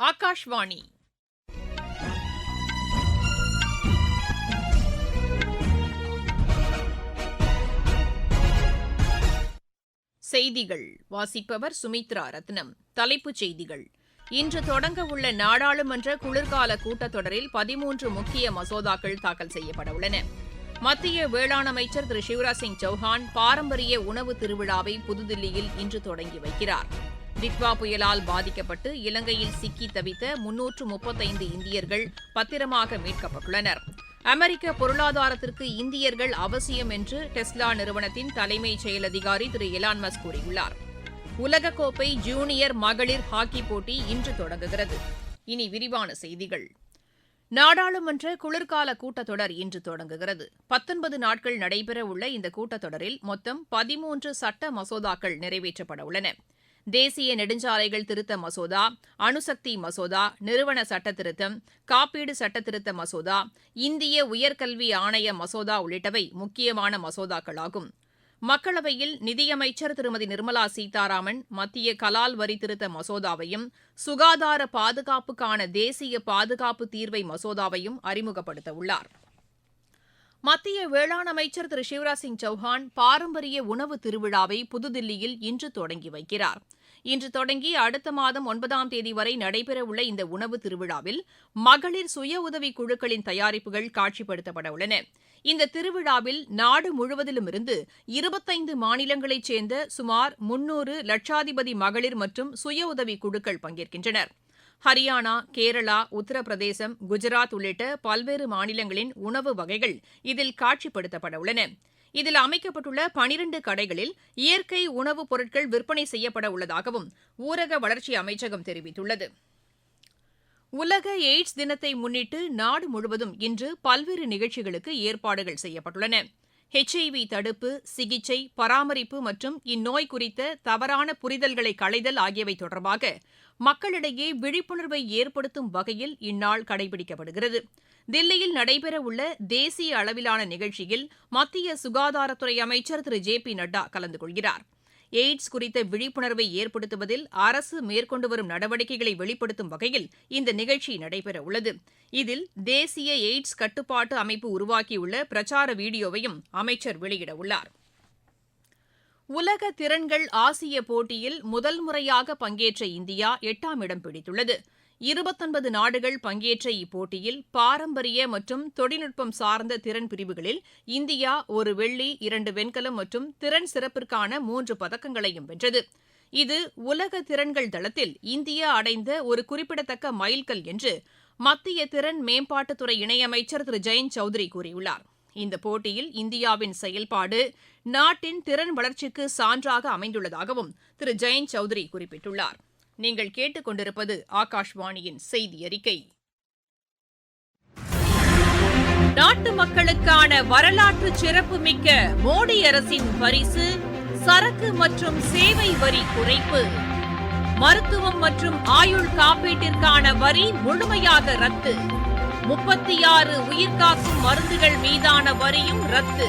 ஆகாஷ்வாணி. செய்திகள். வாசிப்பவர் சுமித்ரா ரத்னம். தலைப்புச் செய்திகள். இன்று தொடங்க உள்ள நாடாளுமன்ற குளிர்கால கூட்டத்தொடரில் பதிமூன்று முக்கிய மசோதாக்கள் தாக்கல் செய்யப்பட உள்ளன. மத்திய வேளாண் அமைச்சர் திரு. சிவராஜ் சிங் சௌஹான் பாரம்பரிய உணவு திருவிழாவை புதுதில்லியில் இன்று தொடங்கி வைக்கிறார். டிட்வா புயலால் பாதிக்கப்பட்டு இலங்கையில் சிக்கி தவித்த முன்னூற்று முப்பத்தைந்து இந்தியர்கள் பத்திரமாக மீட்கப்பட்டுள்ளனர். அமெரிக்க பொருளாதாரத்திற்கு இந்தியர்கள் அவசியம் என்று டெஸ்லா நிறுவனத்தின் தலைமைச் செயல் அதிகாரி திரு எலான் மஸ்க் கூறியுள்ளார். உலகக்கோப்பை ஜூனியர் மகளிர் ஹாக்கி போட்டி இன்று தொடங்குகிறது. இனி விரிவான செய்திகள். நாடாளுமன்ற குளிர்கால கூட்டத்தொடர் இன்று தொடங்குகிறது. பத்தொன்பது நாட்கள் நடைபெறவுள்ள இந்த கூட்டத்தொடரில் மொத்தம் பதிமூன்று சட்ட மசோதாக்கள் நிறைவேற்றப்பட உள்ளன. தேசிய நெடுஞ்சாலைகள் திருத்த மசோதா அணுசக்தி மசோதா நிறுவன சட்டத்திருத்தம் காப்பீடு சட்ட திருத்த மசோதா இந்திய உயர்கல்வி ஆணைய மசோதா உள்ளிட்டவை முக்கியமான மசோதாக்களாகும். மக்களவையில் நிதியமைச்சர் திருமதி நிர்மலா சீதாராமன் மத்திய கலால் வரி திருத்த மசோதாவையும் சுகாதார பாதுகாப்புக்கான தேசிய பாதுகாப்பு தீர்வை மசோதாவையும் அறிமுகப்படுத்த உள்ளார் மத்திய வேளாண் அமைச்சர் திரு சிவராஜ் சிங் சௌஹான் பாரம்பரிய உணவு திருவிழாவை புதுதில்லியில் இன்று தொடங்கி வைக்கிறார். இன்று தொடங்கி அடுத்த மாதம் ஒன்பதாம் தேதி வரை நடைபெறவுள்ள இந்த உணவு திருவிழாவில் மகளிர் சுய உதவி குழுக்களின் தயாரிப்புகள் காட்சிப்படுத்தப்பட உள்ளன. இந்த திருவிழாவில் நாடு முழுவதிலுமிருந்து இருபத்தைந்து மாநிலங்களைச் சேர்ந்த சுமார் முன்னூறு லட்சாதிபதி மகளிர் மற்றும் சுய உதவிக் குழுக்கள் பங்கேற்கின்றனர். ஹரியானா கேரளா உத்தரப்பிரதேசம் குஜராத் உள்ளிட்ட பல்வேறு மாநிலங்களின் உணவு வகைகள் இதில் காட்சிப்படுத்தப்பட உள்ளன. இதில் அமைக்கப்பட்டுள்ள பனிரண்டு கடைகளில் இயற்கை உணவுப் பொருட்கள் விற்பனை செய்யப்பட உள்ளதாகவும் ஊரக வளர்ச்சி அமைச்சகம் தெரிவித்துள்ளது. உலக எய்ட்ஸ் தினத்தை முன்னிட்டு நாடு முழுவதும் இன்று பல்வேறு நிகழ்ச்சிகளுக்கு ஏற்பாடுகள் செய்யப்பட்டுள்ளன. ஹெச்ஐவி தடுப்பு சிகிச்சை பராமரிப்பு மற்றும் இந்நோய் குறித்த தவறான புரிதல்களை களைதல் ஆகியவை தொடர்பாக மக்களிடையே விழிப்புணர்வை ஏற்படுத்தும் வகையில் இந்நாள் கடைபிடிக்கப்படுகிறது. தில்லியில் நடைபெறவுள்ள தேசிய அளவிலான நிகழ்ச்சியில் மத்திய சுகாதாரத்துறை அமைச்சர் திரு. ஜே. பி. நட்டா கலந்து கொள்கிறார். எய்ட்ஸ் குறித்த விழிப்புணர்வை ஏற்படுத்துவதில் அரசு மேற்கொண்டு வரும் நடவடிக்கைகளை வெளிப்படுத்தும் வகையில் இந்த நிகழ்ச்சி நடைபெறவுள்ளது. இதில் தேசிய எய்ட்ஸ் கட்டுப்பாட்டு அமைப்பு உருவாக்கியுள்ள பிரச்சார வீடியோவையும் அமைச்சர் வெளியிடவுள்ளார். உலக திறன்கள் ஆசிய போட்டியில் முதல் முறையாக பங்கேற்ற இந்தியா எட்டாம் இடம் பிடித்துள்ளது. இருபத்தொன்பது நாடுகள் பங்கேற்ற இப்போட்டியில் பாரம்பரிய மற்றும் தொழில்நுட்பம் சார்ந்த திறன் பிரிவுகளில் இந்தியா ஒரு வெள்ளி இரண்டு வெண்கலம் மற்றும் திறன் சிறப்பிற்கான மூன்று பதக்கங்களையும் வென்றது. இது உலக திறன்கள் தளத்தில் இந்தியா அடைந்த ஒரு குறிப்பிடத்தக்க மைல்கல் என்று மத்திய திறன் மேம்பாட்டுத்துறை இணையமைச்சர் திரு. ஜெயந்த் சௌத்ரி கூறியுள்ளார். இந்த போட்டியில் இந்தியாவின் செயல்பாடு நாட்டின் திறன் வளர்ச்சிக்கு சான்றாக அமைந்துள்ளதாகவும் திரு. ஜெயந்த் சௌத்ரி குறிப்பிட்டுள்ளார். நீங்கள் கேட்டுக்கொண்டிருப்பது ஆகாஷ்வாணியின் செய்தி அறிக்கை நாட்டு மக்களுக்கான வரலாற்று சிறப்புமிக்க மோடி அரசின் பரிசு சரக்கு மற்றும் சேவை வரி குறைப்பு. மருத்துவம் மற்றும் ஆயுள் காப்பீட்டிற்கான வரி முழுமையாக ரத்து. முப்பத்தி ஆறு உயிர்காக்கும் மருந்துகள் மீதான வரியும் ரத்து.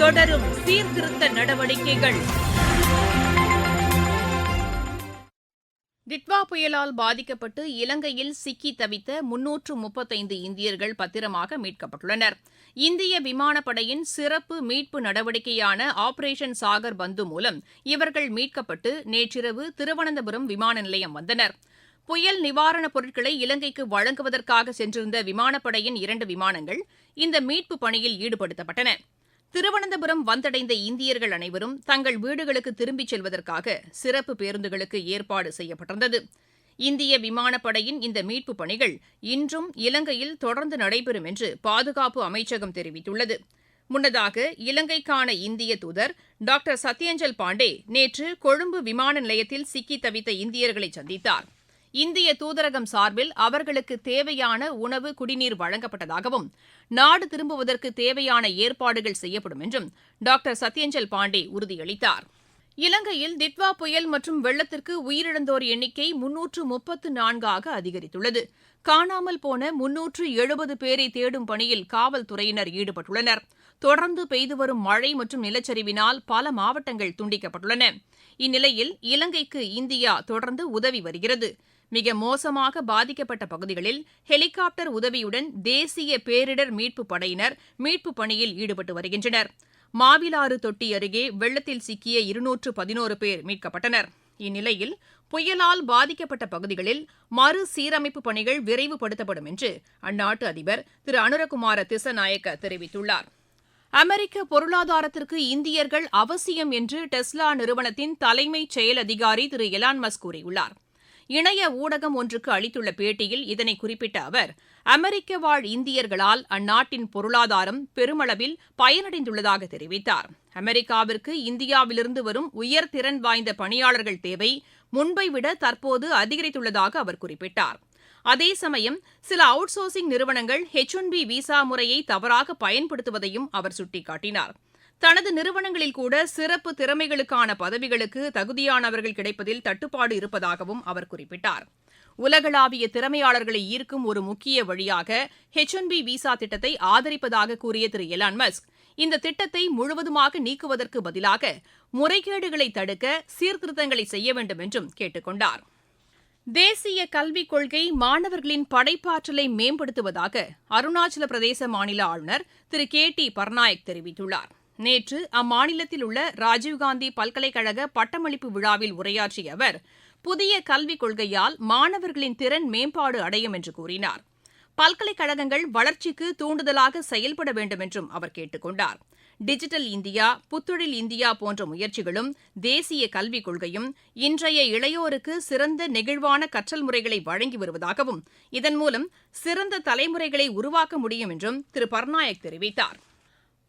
தொடரும் சீர்திருத்த நடவடிக்கைகள். டிட்வா புயலால் பாதிக்கப்பட்டு இலங்கையில் சிக்கி தவித்த முன்னூற்று முப்பத்தைந்து இந்தியர்கள் பத்திரமாக மீட்கப்பட்டுள்ளனர். இந்திய விமானப்படையின் சிறப்பு மீட்பு நடவடிக்கையான ஆபரேஷன் சாகர் பந்து மூலம் இவர்கள் மீட்கப்பட்டு நேற்றிரவு திருவனந்தபுரம் விமான நிலையம் வந்தனர். புயல் நிவாரணப் பொருட்களை இலங்கைக்கு வழங்குவதற்காக சென்றிருந்த விமானப்படையின் இரண்டு விமானங்கள் இந்த மீட்பு பணியில் ஈடுபடுத்தப்பட்டன. திருவனந்தபுரம் வந்தடைந்த இந்தியர்கள் அனைவரும் தங்கள் வீடுகளுக்கு திரும்பிச் செல்வதற்காக சிறப்பு பேருந்துகளுக்கு ஏற்பாடு செய்யப்பட்டிருந்தது. இந்திய விமானப்படையின் இந்த மீட்புப் பணிகள் இன்றும் இலங்கையில் தொடர்ந்து நடைபெறும் என்று பாதுகாப்பு அமைச்சகம் தெரிவித்துள்ளது. முன்னதாக இலங்கைக்கான இந்திய தூதர் டாக்டர் சத்யஞ்சல் பாண்டே நேற்று கொழும்பு விமான நிலையத்தில் சிக்கி தவித்த இந்தியர்களை சந்தித்தார். இந்திய தூதரகம் சார்பில் அவர்களுக்கு தேவையான உணவு குடிநீர் வழங்கப்பட்டதாகவும் நாடு திரும்புவதற்கு தேவையான ஏற்பாடுகள் செய்யப்படும் என்றும் டாக்டர் சத்யஞ்சல் பாண்டே உறுதியளித்தார். இலங்கையில் திட்வா புயல் மற்றும் வெள்ளத்திற்கு உயிரிழந்தோர் எண்ணிக்கை முன்னூற்று முப்பத்து நான்காக அதிகரித்துள்ளது. காணாமல் போன முன்னூற்று எழுபது பேரை தேடும் பணியில் காவல்துறையினர் ஈடுபட்டுள்ளனர். தொடர்ந்து பெய்து வரும் மழை மற்றும் நிலச்சரிவினால் பல மாவட்டங்கள் துண்டிக்கப்பட்டுள்ளன. இந்நிலையில் இலங்கைக்கு இந்தியா தொடர்ந்து உதவி வருகிறது. மிக மோசமாக பாதிக்கப்பட்ட பகுதிகளில் ஹெலிகாப்டர் உதவியுடன் தேசிய பேரிடர் மீட்புப் படையினர் மீட்புப் பணியில் ஈடுபட்டு வருகின்றனர். மாவிலாறு தொட்டி அருகே வெள்ளத்தில் சிக்கிய இருநூற்று பதினோரு பேர் மீட்கப்பட்டனர். இந்நிலையில் புயலால் பாதிக்கப்பட்ட பகுதிகளில் மறுசீரமைப்பு பணிகள் விரைவுபடுத்தப்படும் என்று அந்நாட்டு அதிபர் திரு அனுரகுமார திசநாயக்க தெரிவித்துள்ளார். அமெரிக்க பொருளாதாரத்திற்கு இந்தியர்கள் அவசியம் என்று டெஸ்லா நிறுவனத்தின் தலைமைச் செயல் அதிகாரி திரு எலான் மஸ்க் கூறியுள்ளார். இணைய ஊடகம் ஒன்றுக்கு அளித்துள்ள பேட்டியில் இதனை குறிப்பிட்ட அவர் அமெரிக்க வாழ் இந்தியர்களால் அந்நாட்டின் பொருளாதாரம் பெருமளவில் பயனடைந்துள்ளதாக தெரிவித்தார். அமெரிக்காவிற்கு இந்தியாவிலிருந்து வரும் உயர்திறன் வாய்ந்த பணியாளர்கள் தேவை முன்பை விட தற்போது அதிகரித்துள்ளதாக அவர் குறிப்பிட்டார். அதே சமயம் சில அவுட் சோர்சிங் நிறுவனங்கள் ஹெச் ஒன் பி விசா முறையை தவறாக பயன்படுத்துவதையும் அவர் சுட்டிக்காட்டினார். தனது நிறுவனங்களில் கூட சிறப்பு திறமைகளுக்கான பதவிகளுக்கு தகுதியானவர்கள் கிடைப்பதில் தட்டுப்பாடு இருப்பதாகவும் அவர் குறிப்பிட்டார். உலகளாவிய திறமையாளர்களை ஈர்க்கும் ஒரு முக்கிய வழியாக ஹெச் ஒன் பி விசா திட்டத்தை ஆதரிப்பதாக கூறிய திரு எலான் மஸ்க் இந்த திட்டத்தை முழுவதுமாக நீக்குவதற்கு பதிலாக முறைகேடுகளை தடுக்க சீர்திருத்தங்களை செய்ய வேண்டும் என்றும் கேட்டுக் கொண்டார். தேசிய கல்விக் கொள்கை மாணவர்களின் படைப்பாற்றலை மேம்படுத்துவதாக அருணாச்சல பிரதேச மாநில ஆளுநர் திரு கே டி பர்நாயக் தெரிவித்துள்ளார். நேற்று அம்மாநிலத்தில் உள்ள ராஜீவ்காந்தி பல்கலைக்கழக பட்டமளிப்பு விழாவில் உரையாற்றிய அவர் புதிய கல்விக் கொள்கையால் மாணவர்களின் திறன் மேம்பாடு அடையும் என்று கூறினார். பல்கலைக்கழகங்கள் வளர்ச்சிக்கு தூண்டுதலாக செயல்பட வேண்டும் என்றும் அவர் கேட்டுக் கொண்டார். டிஜிட்டல் இந்தியா புத்தொழில் இந்தியா போன்ற முயற்சிகளும் தேசிய கல்விக் கொள்கையும் இன்றைய இளையோருக்கு சிறந்த நெகிழ்வான கற்றல் முறைகளை வழங்கி வருவதாகவும் இதன் மூலம் சிறந்த தலைமுறைகளை உருவாக்க முடியும் என்றும் திரு. பர்நாயக் தெரிவித்தார்.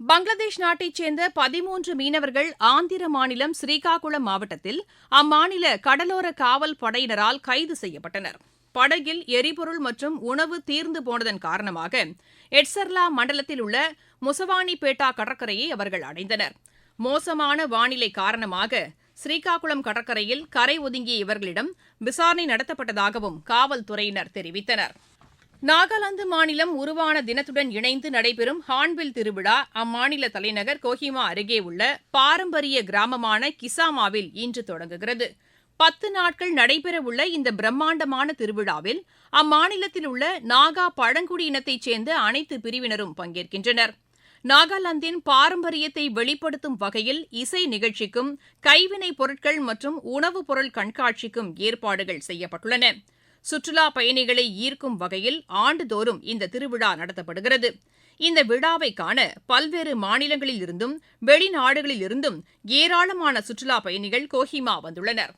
பங்களாதேஷ் நாட்டைச் சேர்ந்த பதிமூன்று மீனவர்கள் ஆந்திர மாநிலம் ஸ்ரீகாகுளம் மாவட்டத்தில் அம்மாநில கடலோர காவல் படையினரால் கைது செய்யப்பட்டனர். படகில் எரிபொருள் மற்றும் உணவு தீர்ந்து போனதன் காரணமாக எட்சர்லா மண்டலத்தில் உள்ள முசவானிபேட்டா கடற்கரையை அவர்கள் அடைந்தனர். மோசமான வானிலை காரணமாக ஸ்ரீகாகுளம் கடற்கரையில் கரை ஒதுங்கிய இவர்களிடம் விசாரணை நடத்தப்பட்டதாகவும் காவல்துறையினர் தெரிவித்தனர். நாகாலாந்து மாநிலம் உருவான தினத்துடன் இணைந்து நடைபெறும் ஹான்பில் திருவிழா அம்மாநில தலைநகர் கோஹிமா அருகே உள்ள பாரம்பரிய கிராமமான கிசாமாவில் இன்று தொடங்குகிறது. பத்து நாட்கள் நடைபெறவுள்ள இந்த பிரம்மாண்டமான திருவிழாவில் அம்மாநிலத்தில் உள்ள நாகா பழங்குடியினத்தைச் சேர்ந்த அனைத்து பிரிவினரும் பங்கேற்கின்றனர். நாகாலாந்தின் பாரம்பரியத்தை வெளிப்படுத்தும் வகையில் இசை நிகழ்ச்சிக்கும் கைவினைப் பொருட்கள் மற்றும் உணவுப் பொருள் கண்காட்சிக்கும் ஏற்பாடுகள் செய்யப்பட்டுள்ளன. சுற்றுலா பயணிகளை ஈர்க்கும் வகையில் ஆண்டுதோறும் இந்த திருவிழா நடத்தப்படுகிறது. இந்த விழாவை காண பல்வேறு மாநிலங்களில் இருந்தும் வெளிநாடுகளில் இருந்தும் ஏராளமான சுற்றுலா பயணிகள் கோஹிமா வந்துள்ளனர்.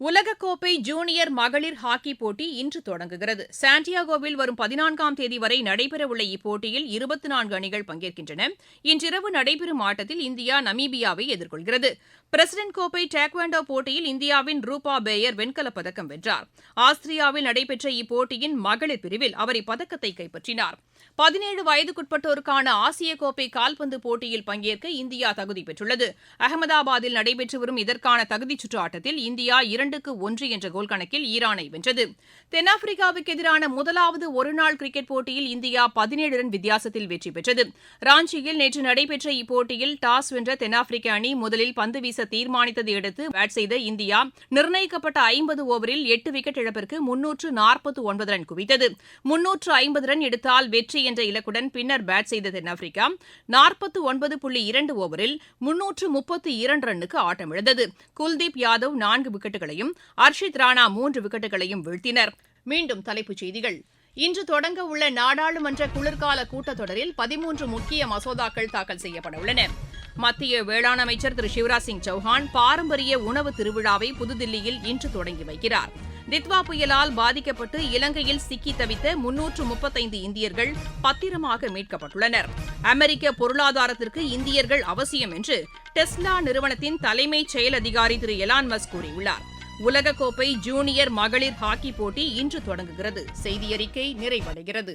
உலகக்கோப்பை ஜூனியர் மகளிர் ஹாக்கிப் போட்டி இன்று தொடங்குகிறது. சாண்டியாகோவில் வரும் பதினான்காம் தேதி வரை நடைபெறவுள்ள இப்போட்டியில் இருபத்தி நான்கு அணிகள் பங்கேற்கின்றன. இன்றிரவு நடைபெறும் ஆட்டத்தில் இந்தியா நமீபியாவை எதிர்கொள்கிறது. பிரசிடென்ட் கோப்பை டேக்வாண்டோ போட்டியில் இந்தியாவின் ரூபா பேயர் வெண்கலப் பதக்கம் வென்றார். ஆஸ்திரியாவில் நடைபெற்ற இப்போட்டியின் மகளிர் பிரிவில் அவர் இப்பதக்கத்தை கைப்பற்றினார். பதினேழு வயதுக்குட்பட்டோருக்கான ஆசிய கோப்பை கால்பந்து போட்டியில் பங்கேற்க இந்தியா தகுதி பெற்றுள்ளது. அகமதாபாத்தில் நடைபெற்று வரும் இதற்கான தகுதிச் சுற்று ஆட்டத்தில் இந்தியா இரண்டு இரண்டுக்கு ஒன்று என்ற கோல் கணக்கில் ஈரானை வென்றது. தென்னாப்பிரிக்காவுக்கு எதிரான முதலாவது ஒருநாள் கிரிக்கெட் போட்டியில் இந்தியா பதினேழு ரன் வித்தியாசத்தில் வெற்றி பெற்றது. ராஞ்சியில் நேற்று நடைபெற்ற இப்போட்டியில் டாஸ் வென்ற தென்னாப்பிரிக்க அணி முதலில் பந்து வீச தீர்மானித்ததை அடுத்து பேட் செய்த இந்தியா நிர்ணயிக்கப்பட்ட ஐம்பது ஓவரில் எட்டு விக்கெட் இழப்பிற்கு முன்னூற்று நாற்பத்தி ஒன்பது ரன் குவித்தது. முன்னூற்று ஐம்பது ரன் எடுத்தால் வெற்றி என்ற இலக்குடன் பின்னர் பேட் செய்த தென்னாப்பிரிக்கா நாற்பத்து ஒன்பது புள்ளி இரண்டு ஓவரில் முன்னூற்று முப்பத்தி இரண்டு ரன்னுக்கு ஆட்டமிழந்தது. குல்தீப் யாதவ் நான்கு விக்கெட்டுகளையும் விக்கெட்டுகளையும் அர்ஷித் ராணா மூன்று விக்கெட்டுகளையும் வீழ்த்தினர். மீண்டும் தலைப்புச் செய்திகள். இன்று தொடங்க உள்ள நாடாளுமன்ற குளிர்கால கூட்டத்தொடரில் பதிமூன்று முக்கிய மசோதாக்கள் தாக்கல் செய்யப்பட உள்ளன மத்திய வேளாண் அமைச்சர் திரு சிவராஜ் சிங் சௌஹான் பாரம்பரிய உணவு திருவிழாவை புதுதில்லியில் இன்று தொடங்கி வைக்கிறார். தித்வா புயலால் பாதிக்கப்பட்டு இலங்கையில் சிக்கி தவித்த முன்னூற்று முப்பத்தைந்து இந்தியர்கள் பத்திரமாக மீட்கப்பட்டுள்ளனர். அமெரிக்க பொருளாதாரத்திற்கு இந்தியர்கள் அவசியம் என்று டெஸ்லா நிறுவனத்தின் தலைமைச் செயல் அதிகாரி திரு எலான் மஸ்க் கூறியுள்ளார். உலகக்கோப்பை ஜூனியர் மகளிர் ஹாக்கி போட்டி இன்று தொடங்குகிறது. செய்தியறிக்கை நிறைவடைகிறது.